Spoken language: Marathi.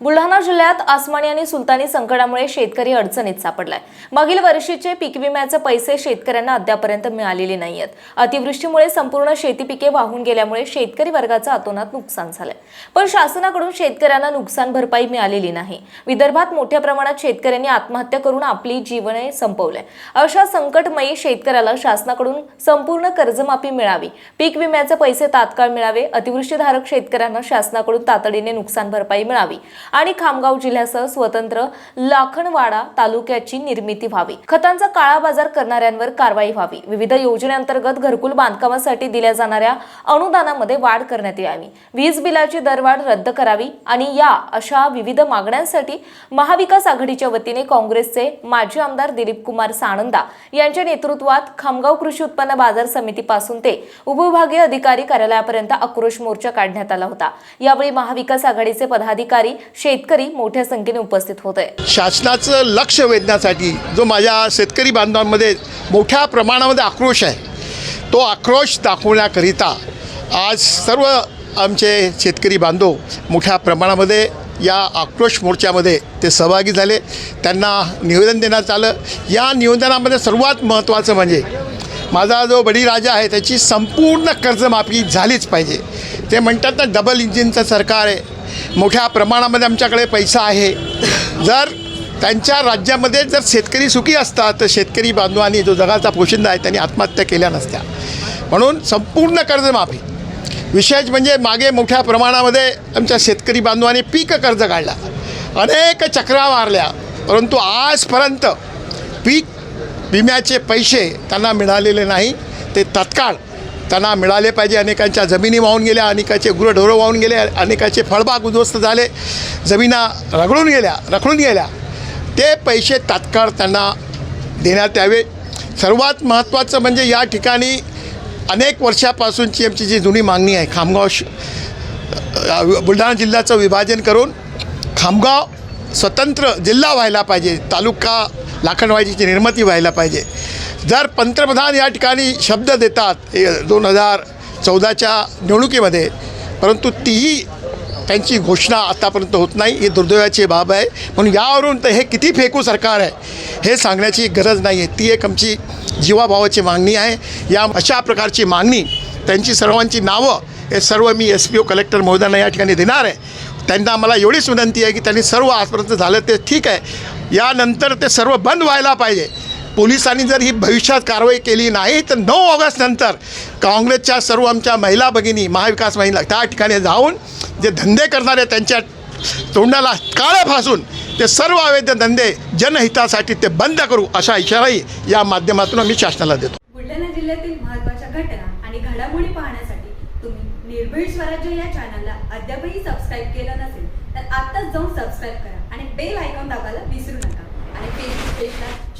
बुलढाणा जिल्ह्यात आसमानी आणि सुलतानी संकटामुळे शेतकरी अडचणीत सापडलाय. मागील वर्षीचे पीक विम्याचे पैसे शेतकऱ्यांना अद्यापर्यंत मिळालेले नाहीयेत. अतिवृष्टीमुळे संपूर्ण शेती पिके वाहून गेल्यामुळे शेतकरी वर्गाचं अतोनात नुकसान झालंय. पण शासनाकडून शेतकऱ्यांना नुकसान भरपाई मिळालेली नाही. विदर्भात मोठ्या प्रमाणात शेतकऱ्यांनी आत्महत्या करून आपली जीवने संपवलंय. अशा संकटमयी शेतकऱ्याला शासनाकडून संपूर्ण कर्जमाफी मिळावी पीक विम्याचे पैसे तात्काळ मिळावे अतिवृष्टीधारक शेतकऱ्यांना शासनाकडून तातडीने नुकसान भरपाई मिळावी आणि खामगाव जिल्ह्यासह स्वतंत्र लाखणवाडा तालुक्याची निर्मिती व्हावी. खतांचा काळा बाजार करणाऱ्यांवर कारवाई व्हावी. विविध योजनेअंतर्गत घरकुल बांधकामासाठी दिल्या जाणाऱ्या अनुदानामध्ये वाढ करण्यात यावी. वीज बिलाची दरवाढ रद्द करावी आणि या अशा विविध मागण्यांसाठी महाविकास आघाडीच्या वतीने काँग्रेसचे माजी आमदार दिलीप कुमार साणंदा यांच्या नेतृत्वात खामगाव कृषी उत्पन्न बाजार समितीपासून ते उपविभागीय अधिकारी कार्यालयापर्यंत आक्रोश मोर्चा काढण्यात आला होता. यावेळी महाविकास आघाडीचे पदाधिकारी शेतकरी मोठ्या संख्येने उपस्थित होते शासनाचं लक्ष वेधण्यासाठी जो माझ्या शेतकरी बांधवांमध्ये मोठ्या प्रमाणामध्ये आक्रोश आहे तो आक्रोश दाखवण्याकरिता आज सर्व आमचे शेतकरी बांधव मोठ्या प्रमाणामध्ये या आक्रोश मोर्चामध्ये ते सहभागी झाले. त्यांना निवेदन देण्यात आलं. या निवेदनामध्ये सर्वात महत्त्वाचं म्हणजे माझा जो बळीराजा आहे त्याची संपूर्ण कर्जमाफी झालीच पाहिजे. ते म्हणतात ना डबल इंजिनचं सरकार आहे. मोठ्या प्रमाणामध्ये आमच्याकडे पैसा आहे. जर त्यांच्या राज्यामध्ये जर शेतकरी सुखी असतात तर शेतकरी बांधवांनी जो जगाचा पोशिंदा आहे त्यांनी आत्महत्या केल्या नसत्या. म्हणून संपूर्ण कर्जमाफी. विशेष म्हणजे मागे मोठ्या प्रमाणामध्ये आमच्या शेतकरी बांधवांनी पीक कर्ज काढला. अनेक चक्रा मारल्या. परंतु आजपर्यंत पीक विम्याचे पैसे त्यांना मिळालेले नाही. ते तत्काळ त्यांना मिळाले पाहिजे. अनेकांच्या जमिनी वाहून गेल्या अनेकाचे गुरढोरं वाहून गेले अनेकाचे फळबाग उद्ध्वस्त झाले जमिना रगडून गेल्या रखडून गेल्या. ते पैसे तात्काळ त्यांना देण्यात यावे. सर्वात महत्त्वाचं म्हणजे या ठिकाणी अनेक वर्षापासूनची आमची जी जुनी मागणी आहे खामगाव श बुलढाणा जिल्ह्याचं विभाजन करून खामगाव स्वतंत्र जिल्हा व्हायला पाहिजे. तालुका लाखणवाडीची निर्मिती व्हायला पाहिजे. जर पंतप्रधान या ठिकाणी शब्द देतात दोन हजार चौदाच्या निवडणुकीमध्ये परंतु तीही त्यांची घोषणा आतापर्यंत होत नाही ही दुर्दैवाची बाब आहे. म्हणून यावरून तर हे किती फेकू सरकार आहे हे सांगण्याची गरज नाही आहे. ती एक आमची जीवाभावाची मागणी आहे. या अशा प्रकारची मागणी त्यांची सर्वांची नावं हे सर्व मी एस पी ओ कलेक्टर महोदयांना या ठिकाणी देणार आहे. त्यांना मला एवढीच विनंती आहे की त्यांनी सर्व आजपर्यंत झालं ते ठीक आहे. यानंतर ते सर्व बंद व्हायला पाहिजे. पोलिसांनी जर ही भविष्यात कारवाई केली नाही तर नऊ ऑगस्टनंतर काँग्रेसच्या सर्व आमच्या महिला भगिनी महाविकास महिला त्या ठिकाणी जाऊन जे धंदे करणारे त्यांच्या तोंडाला काळं फासून ते सर्व अवैध धंदे जनहितासाठी ते बंद करू असा इशाराही या माध्यमातून आम्ही शासनाला देतो. बुलढाणा जिल्ह्यातील महत्त्वाच्या घटना आणि घडामोडी पाहण्यासाठी तुम्ही निर्भीड स्वराज्य या चॅनलला अद्यापही सबस्क्राईब केलं नसेल तर आत्ताच जाऊन सबस्क्राईब करा आणि बेल आयकॉन दाबायला विसरू नका. आणि फेसबुक पेजला